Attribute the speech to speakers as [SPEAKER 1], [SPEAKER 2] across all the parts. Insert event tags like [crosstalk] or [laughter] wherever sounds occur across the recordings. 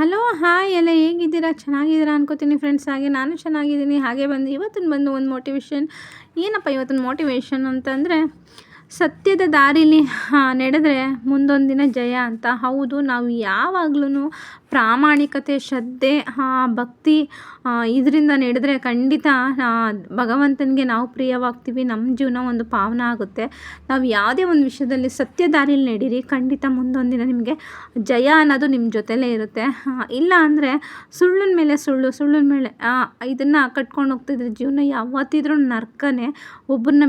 [SPEAKER 1] Hello, hi ಎಲ್ಲ ಹೇಗಿದ್ದೀರಾ? ಚೆನ್ನಾಗಿದ್ದೀರಾ ಅನ್ಕೋತೀನಿ ಫ್ರೆಂಡ್ಸ್ ಹಾಗೆ. ನಾನು ಚೆನ್ನಾಗಿದ್ದೀನಿ. ಹಾಗೆ ಬಂದು ಇವತ್ತಿನ ಬಂದು ಒಂದು ಮೋಟಿವೇಶನ್ ಏನಪ್ಪ ಇವತ್ತಿನ ಮೋಟಿವೇಶನ್ ಅಂತಂದರೆ, ಸತ್ಯದ ದಾರಿಲಿ ನಡೆದ್ರೆ ಮುಂದೊಂದು ದಿನ ಜಯ ಅಂತ. ಹೌದು, ನಾವು ಯಾವಾಗ್ಲೂ ಪ್ರಾಮಾಣಿಕತೆ, ಶ್ರದ್ಧೆ ಭಕ್ತಿ ಇದರಿಂದ ನಡೆದ್ರೆ ಖಂಡಿತ ಭಗವಂತನಿಗೆ ನಾವು ಪ್ರಿಯವಾಗ್ತೀವಿ. ನಮ್ಮ ಜೀವನ ಒಂದು ಪಾವನ ಆಗುತ್ತೆ. ನಾವು ಯಾವುದೇ ಒಂದು ವಿಷಯದಲ್ಲಿ ಸತ್ಯ ದಾರಿಲಿ ನಡೀರಿ, ಖಂಡಿತ ಮುಂದೊಂದು ದಿನ ನಿಮಗೆ ಜಯ ಅನ್ನೋದು ನಿಮ್ಮ ಜೊತೆಲೇ ಇರುತ್ತೆ. ಇಲ್ಲ ಅಂದರೆ ಸುಳ್ಳಿನ ಮೇಲೆ ಸುಳ್ಳು, ಸುಳ್ಳಿನ ಮೇಲೆ ಇದನ್ನು ಕಟ್ಕೊಂಡು ಹೋಗ್ತಿದ್ರೆ ಜೀವನ ಯಾವತ್ತಿದ್ರೂ ನರ್ಕನೇ. ಒಬ್ಬರನ್ನ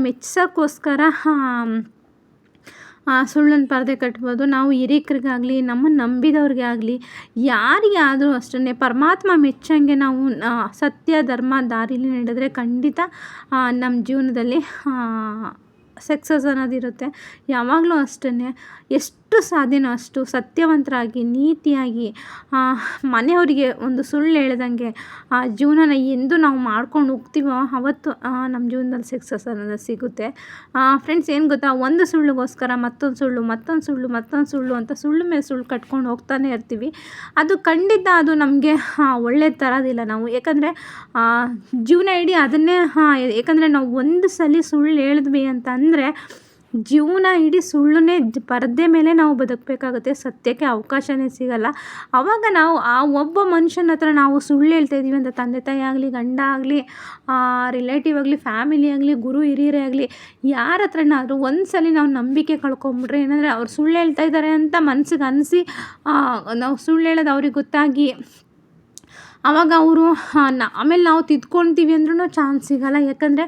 [SPEAKER 1] ಮೆಚ್ಚೋಕ್ಕೋಸ್ಕರ ಸುಳ್ಳನ್ನು ಪರದೆ ಕಟ್ಬೋದು. ನಾವು ಹಿರಿಕರಿಗಾಗಲಿ ನಮ್ಮನ್ನು ನಂಬಿದವ್ರಿಗೆ ಆಗಲಿ ಯಾರಿಗೆ ಆದರೂ ಅಷ್ಟೇ ಪರಮಾತ್ಮ ಮೆಚ್ಚಂಗೆ ನಾವು ಸತ್ಯ, ಧರ್ಮ, ದಾರಿಲಿ ನಡೆದರೆ ಖಂಡಿತ ನಮ್ಮ ಜೀವನದಲ್ಲಿ ಸಕ್ಸಸ್ ಅನ್ನೋದಿರುತ್ತೆ. ಯಾವಾಗಲೂ ಅಷ್ಟೇ ಎಷ್ಟು ಸಾಧ್ಯನೋ ಅಷ್ಟು ಸತ್ಯವಂತರಾಗಿ, ನೀತಿಯಾಗಿ ಮನೆಯವರಿಗೆ ಒಂದು ಸುಳ್ಳು ಹೇಳ್ದಂಗೆ, ಆ, ಜೀವನನ ಎಂದು ನಾವು ಮಾಡ್ಕೊಂಡು ಹೋಗ್ತೀವೋ, ಅವತ್ತು ನಮ್ಮ ಜೀವನದಲ್ಲಿ ಸಕ್ಸಸ್ ಅನ್ನೋದು ಸಿಗುತ್ತೆ. ಫ್ರೆಂಡ್ಸ್ ಏನು ಗೊತ್ತಾ? ಒಂದು ಸುಳ್ಳುಗೋಸ್ಕರ ಮತ್ತೊಂದು ಸುಳ್ಳು ಮತ್ತೊಂದು ಸುಳ್ಳು ಮತ್ತೊಂದು ಸುಳ್ಳು ಅಂತ ಸುಳ್ಳು ಮೇಲೆ ಸುಳ್ಳು ಕಟ್ಕೊಂಡು ಹೋಗ್ತಾನೆ ಇರ್ತೀವಿ. ಅದು ಖಂಡಿತ ಅದು ನಮಗೆ ಒಳ್ಳೆ ತರೋದಿಲ್ಲ ನಾವು. ಯಾಕಂದರೆ ಜೀವನ ಇಡೀ ಅದನ್ನೇ ಯಾಕಂದರೆ ನಾವು ಒಂದು ಸಲ ಸುಳ್ಳು ಹೇಳಿದ್ವಿ ಅಂತ ಅಂದರೆ ಜೀವನ ಇಡೀ ಸುಳ್ಳನ್ನೇ ಪರದೆ ಮೇಲೆ ನಾವು ಬದುಕಬೇಕಾಗುತ್ತೆ. ಸತ್ಯಕ್ಕೆ ಅವಕಾಶವೇ ಸಿಗಲ್ಲ. ಆವಾಗ ನಾವು ಆ ಒಬ್ಬ ಮನುಷ್ಯನ ಹತ್ರ ನಾವು ಸುಳ್ಳು ಹೇಳ್ತಾ ಇದ್ದೀವಿ ಅಂತ ತಂದೆ ತಾಯಿ ಆಗಲಿ, ಗಂಡ ಆಗಲಿ ರಿಲೇಟಿವ್ ಆಗಲಿ, ಫ್ಯಾಮಿಲಿ ಆಗಲಿ, ಗುರು, ಹಿರಿಯರೇ ಆಗಲಿ, ಯಾರ ಹತ್ರನಾದರೂ ಒಂದು ಸಲ ನಾವು ನಂಬಿಕೆ ಕಳ್ಕೊಂಬಿಟ್ರೆ ಏನಂದರೆ ಅವ್ರು ಸುಳ್ಳು ಹೇಳ್ತಾ ಇದ್ದಾರೆ ಅಂತ ಮನ್ಸಿಗೆ ಅನಿಸಿ ನಾವು ಸುಳ್ಳು ಹೇಳೋದು ಅವ್ರಿಗೆ ಗೊತ್ತಾಗಿ ಆವಾಗ ಅವರು ಆಮೇಲೆ ನಾವು ತಿದ್ಕೊಳ್ತೀವಿ ಅಂದ್ರೂ ಚಾನ್ಸ್ ಸಿಗಲ್ಲ. ಯಾಕಂದರೆ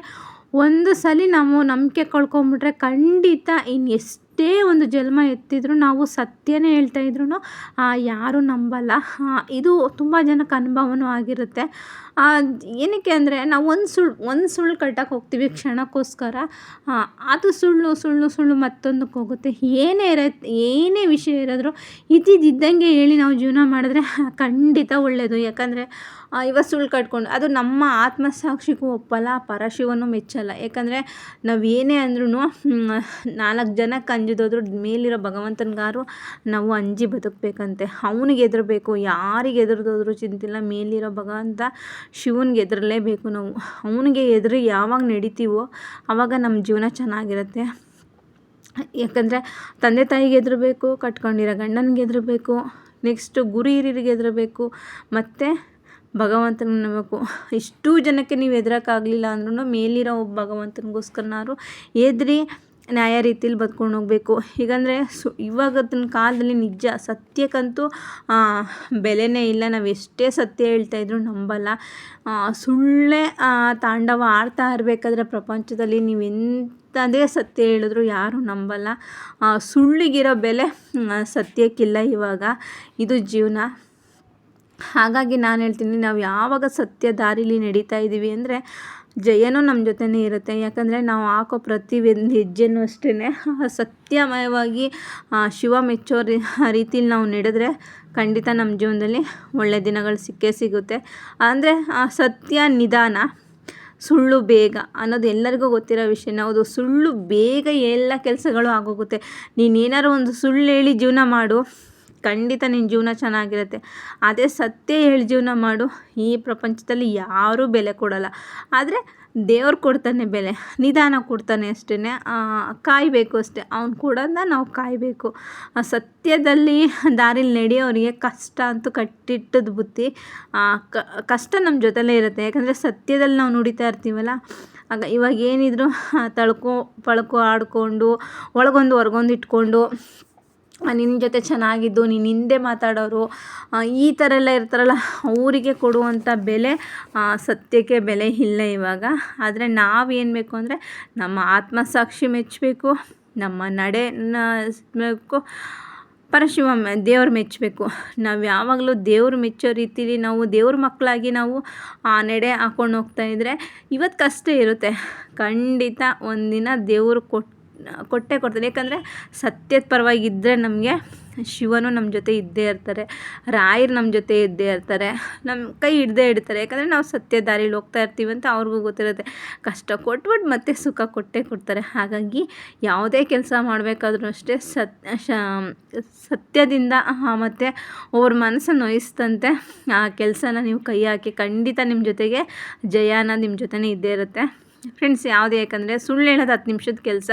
[SPEAKER 1] ಒಂದು ಸಲ ನಾವು ನಂಬಿಕೆ ಕಳ್ಕೊಂಬಿಟ್ರೆ ಖಂಡಿತ ಇನ್ನು ಎಷ್ಟೇ ಒಂದು ಜನ್ಮ ಎತ್ತಿದ್ರು. ನಾವು ಸತ್ಯನೇ ಹೇಳ್ತಾ ಇದ್ರೂ ಯಾರೂ ನಂಬಲ್ಲ. ಇದು ತುಂಬ ಜನಕ್ಕೆ ಅನುಭವನೂ ಆಗಿರುತ್ತೆ. ಏನಕ್ಕೆ ಅಂದರೆ, ನಾವು ಒಂದು ಸುಳ್ಳು ಒಂದು ಸುಳ್ಳು ಕಟ್ಟಕ್ಕೆ ಹೋಗ್ತೀವಿ ಕ್ಷಣಕ್ಕೋಸ್ಕರ. ಅದು ಸುಳ್ಳು ಸುಳ್ಳು ಸುಳ್ಳು ಮತ್ತೊಂದಕ್ಕೆ ಹೋಗುತ್ತೆ. ಏನೇ ಇರ, ಏನೇ ವಿಷಯ ಇರೋದ್ರು ಇದ್ದಿದ್ದಂಗೆ ಹೇಳಿ ನಾವು ಜೀವನ ಮಾಡಿದ್ರೆ ಖಂಡಿತ ಒಳ್ಳೆಯದು ಯಾಕಂದರೆ ಇವತ್ತು ಸುಳ್ಳು ಕಟ್ಕೊಂಡು, ಅದು ನಮ್ಮ ಆತ್ಮಸಾಕ್ಷಿಗೂ ಒಪ್ಪಲ್ಲ, ಪರಶಿವನು ಮೆಚ್ಚಲ್ಲ. ಯಾಕಂದರೆ, ನಾವು ಏನೇ ಅಂದ್ರೂ ನಾಲ್ಕು ಜನಕ್ಕೆ ಅಂಜಿದೋದ್ರು ಮೇಲಿರೋ ಭಗವಂತನಿಗಾರು ನಾವು ಅಂಜಿ ಬದುಕಬೇಕಂತೆ. ಅವ್ನಿಗೆ ಹೆದರಬೇಕು, ಯಾರಿಗೆ ಎದುರಿದೋದ್ರು ಚಿಂತಿಲ್ಲ, ಮೇಲಿರೋ ಭಗವಂತ ಶಿವನಿಗೆ ಎದುರಲೇಬೇಕು ನಾವು. ಅವನಿಗೆ ಎದುರು ಯಾವಾಗ ನಡಿತೀವೋ ಆವಾಗ ನಮ್ಮ ಜೀವನ ಚೆನ್ನಾಗಿರುತ್ತೆ. ಯಾಕಂದರೆ ತಂದೆ ತಾಯಿಗೆ ಎದುರಬೇಕು ಕಟ್ಕೊಂಡಿರೋ ಗಂಡನಿಗೆ ಎದುರಬೇಕು ನೆಕ್ಸ್ಟು ಗುರು ಹಿರಿಯರಿಗೆ ಎದುರಬೇಕು ಮತ್ತು ಭಗವಂತನ ನಂಬಬೇಕು. ಇಷ್ಟೂ ಜನಕ್ಕೆ ನೀವು ಎದುರಕ್ಕಾಗಲಿಲ್ಲ ಅಂದ್ರೂ ಮೇಲಿರೋ ಒಬ್ಬ ಭಗವಂತನಿಗೋಸ್ಕರನಾದ್ರು ಎದ್ರಿ ನ್ಯಾಯ ರೀತಿಲಿ ಬದ್ಕೊಂಡು ಹೋಗಬೇಕು. ಹೀಗಂದರೆ ಸು, ಇವಾಗತ್ತಿನ ಕಾಲದಲ್ಲಿ ನಿಜ, ಸತ್ಯಕ್ಕಂತೂ ಬೆಲೆನೇ ಇಲ್ಲ. ನಾವು ಎಷ್ಟೇ ಸತ್ಯ ಹೇಳ್ತಾ ಇದ್ರೂ ನಂಬಲ್ಲ. ಸುಳ್ಳೇ ತಾಂಡವ ಆಡ್ತಾ ಇರಬೇಕಾದ್ರೆ ಪ್ರಪಂಚದಲ್ಲಿ ನೀವು ಸತ್ಯ ಹೇಳಿದ್ರು ಯಾರೂ ನಂಬಲ್ಲ. ಸುಳ್ಳಿಗಿರೋ ಬೆಲೆ ಸತ್ಯಕ್ಕಿಲ್ಲ ಇವಾಗ. ಇದು ಜೀವನ. ಹಾಗಾಗಿ ನಾನು ಹೇಳ್ತೀನಿ, ನಾವು ಯಾವಾಗ ಸತ್ಯ ದಾರಿಲಿ ನಡೀತಾ ಇದ್ದೀವಿ ಅಂದರೆ ಜಯನೂ ನಮ್ಮ ಜೊತೆನೇ ಇರುತ್ತೆ. ಯಾಕಂದರೆ ನಾವು ಹಾಕೋ ಪ್ರತಿ ಒಂದು ಹೆಜ್ಜೆನೂ ಅಷ್ಟೇ [laughs] ಸತ್ಯಮಯವಾಗಿ ಶಿವ ಮೆಚ್ಚೋ ರೀತಿಲಿ ನಾವು ನಡೆದ್ರೆ ಖಂಡಿತ ನಮ್ಮ ಜೀವನದಲ್ಲಿ ಒಳ್ಳೆಯ ದಿನಗಳು ಸಿಕ್ಕೇ ಸಿಗುತ್ತೆ. ಅಂದರೆ ಸತ್ಯ ನಿಧಾನ, ಸುಳ್ಳು ಬೇಗ ಅನ್ನೋದು ಎಲ್ಲರಿಗೂ ಗೊತ್ತಿರೋ ವಿಷಯ ಹೌದು, ಸುಳ್ಳು ಬೇಗ ಎಲ್ಲ ಕೆಲಸಗಳು ಆಗೋಗುತ್ತೆ. ನೀನೇನಾದ್ರು ಒಂದು ಸುಳ್ಳು ಹೇಳಿ ಜೀವನ ಮಾಡು. ಖಂಡಿತ ನಿನ್ನ ಜೀವನ ಚೆನ್ನಾಗಿರುತ್ತೆ. ಅದೇ ಸತ್ಯ ಹೇಳಿ ಜೀವನ ಮಾಡು. ಈ ಪ್ರಪಂಚದಲ್ಲಿ ಯಾರೂ ಬೆಲೆ ಕೊಡೋಲ್ಲ. ಆದರೆ ದೇವ್ರು ಕೊಡ್ತಾನೆ ಬೆಲೆ. ನಿಧಾನ ಕೊಡ್ತಾನೆ ಅಷ್ಟೇ ಕಾಯಬೇಕು ಅಷ್ಟೇ. ಅವ್ನು ಕೊಡೋದನ್ನ ನಾವು ಕಾಯಬೇಕು. ಸತ್ಯದಲ್ಲಿ ದಾರಿಲಿ ನಡೆಯೋರಿಗೆ ಕಷ್ಟ ಅಂತೂ ಕಟ್ಟಿಟ್ಟದ ಬುತ್ತಿ ಕಷ್ಟ ನಮ್ಮ ಜೊತೆಲೇ ಇರುತ್ತೆ. ಯಾಕಂದರೆ ಸತ್ಯದಲ್ಲಿ ನಾವು ನುಡಿತಾ ಇರ್ತೀವಲ್ಲ, ಆಗ ಇವಾಗ ಏನಿದ್ರು ತಳ್ಕೊ, ಪಳ್ಕೊ, ಆಡಿಕೊಂಡು, ಒಳಗೊಂದು, ಹೊರಗೊಂದು ಇಟ್ಕೊಂಡು ನಿನ್ನ ಜೊತೆ ಚೆನ್ನಾಗಿದ್ದು ನಿನ್ನ ಹಿಂದೆ ಮಾತಾಡೋರು ಈ ಥರ ಎಲ್ಲ ಇರ್ತಾರಲ್ಲ ಅವರಿಗೆ ಕೊಡುವಂಥ ಬೆಲೆ ಸತ್ಯಕ್ಕೆ ಬೆಲೆ ಇಲ್ಲ ಇವಾಗ. ಆದರೆ ನಾವು ಏನು ಬೇಕು ಅಂದರೆ ನಮ್ಮ ಆತ್ಮಸಾಕ್ಷಿ ಮೆಚ್ಚಬೇಕು ನಮ್ಮ ನಡೆ ಬೇಕು ಪರಶಿವ, ದೇವ್ರು ಮೆಚ್ಚಬೇಕು ನಾವು ಯಾವಾಗಲೂ ದೇವ್ರು ಮೆಚ್ಚೋ ರೀತಿಲಿ ನಾವು ದೇವ್ರ ಮಕ್ಕಳಾಗಿ ನಾವು ಆ ನಡೆ ಹಾಕೊಂಡು ಹೋಗ್ತಾ ಇದ್ದರೆ ಇವತ್ತು ಕಷ್ಟ ಇರುತ್ತೆ. ಖಂಡಿತ ಒಂದಿನ ದೇವರು ಕೊಟ್ಟು ಕೊಟ್ಟೇ ಕೊಡ್ತಾನೆ ಯಾಕಂದರೆ ಸತ್ಯದ ಪರವಾಗಿದ್ದರೆ ನಮಗೆ ಶಿವನು ನಮ್ಮ ಜೊತೆ ಇದ್ದೇ ಇರ್ತಾರೆ, ರಾಯರು ನಮ್ಮ ಜೊತೆ ಇದ್ದೇ ಇರ್ತಾರೆ ನಮ್ಮ ಕೈ ಹಿಡ್ದೇ ಇಡ್ತಾರೆ ಯಾಕಂದರೆ ನಾವು ಸತ್ಯ ದಾರಿಲಿ ಹೋಗ್ತಾ ಇರ್ತೀವಿ ಅಂತ ಅವ್ರಿಗೂ ಗೊತ್ತಿರುತ್ತೆ. ಕಷ್ಟ ಕೊಟ್ಬಿಟ್ಟು ಮತ್ತೆ ಸುಖ ಕೊಟ್ಟೇ ಕೊಡ್ತಾರೆ. ಹಾಗಾಗಿ ಯಾವುದೇ ಕೆಲಸ ಮಾಡಬೇಕಾದ್ರೂ ಅಷ್ಟೇ ಸತ್ ಸತ್ಯದಿಂದ ಮತ್ತು ಅವ್ರ ಮನಸ್ಸನ್ನು ನೋಯಿಸ್ತಂತೆ, ಆ ಕೆಲಸನ ನೀವು ಕೈ ಹಾಕಿ ಖಂಡಿತ ನಿಮ್ಮ ಜೊತೆಗೆ ಜಯಾನ ನಿಮ್ಮ ಜೊತೆನೇ ಇದ್ದೇ ಇರುತ್ತೆ. ಫ್ರೆಂಡ್ಸ್ ಯಾವುದು ಯಾಕಂದರೆ ಸುಳ್ಳು ಹೇಳೋದು ಹತ್ತು ನಿಮಿಷದ ಕೆಲಸ.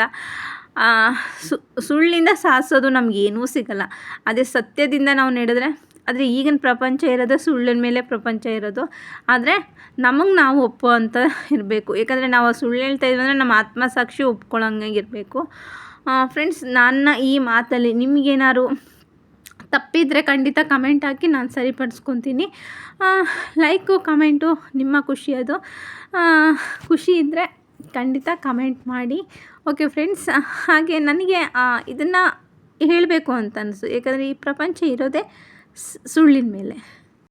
[SPEAKER 1] ಸುಳ್ಳಿಂದ ಸಾಧಿಸೋದು ನಮಗೇನೂ ಸಿಗಲ್ಲ. ಅದೇ ಸತ್ಯದಿಂದ ನಾವು ನಡೆದ್ರೆ, ಆದರೆ ಈಗಿನ ಪ್ರಪಂಚ ಇರೋದು ಸುಳ್ಳಿನ ಮೇಲೆ ಪ್ರಪಂಚ ಇರೋದು. ಆದರೆ ನಮಗೆ ನಾವು ಒಪ್ಪೋ ಅಂತ ಇರಬೇಕು. ಯಾಕಂದರೆ ನಾವು ಸುಳ್ಳು ಹೇಳ್ತಾ ಇದ್ವಿ ಅಂದರೆ ನಮ್ಮ ಆತ್ಮಸಾಕ್ಷಿ ಒಪ್ಕೊಳ್ಳೋಂಗೆ ಇರಬೇಕು. ಫ್ರೆಂಡ್ಸ್ ನನ್ನ ಈ ಮಾತಲ್ಲಿ ನಿಮಗೇನಾದ್ರು ತಪ್ಪಿದರೆ ಖಂಡಿತ ಕಮೆಂಟ್ ಹಾಕಿ ನಾನು ಸರಿಪಡಿಸ್ಕೊತೀನಿ. ಲೈಕು ಕಮೆಂಟು ನಿಮ್ಮ ಖುಷಿ ಅದು. ಖುಷಿ ಇದ್ದರೆ ಖಂಡಿತ ಕಮೆಂಟ್ ಮಾಡಿ. ಓಕೆ ಫ್ರೆಂಡ್ಸ್ ಹಾಗೆ ನನಗೆ ಇದನ್ನು ಹೇಳಬೇಕು ಅಂತ ಅನಿಸು. ಯಾಕಂದರೆ ಈ ಪ್ರಪಂಚ ಇರೋದೇ ಸುಳ್ಳಿನ ಮೇಲೆ.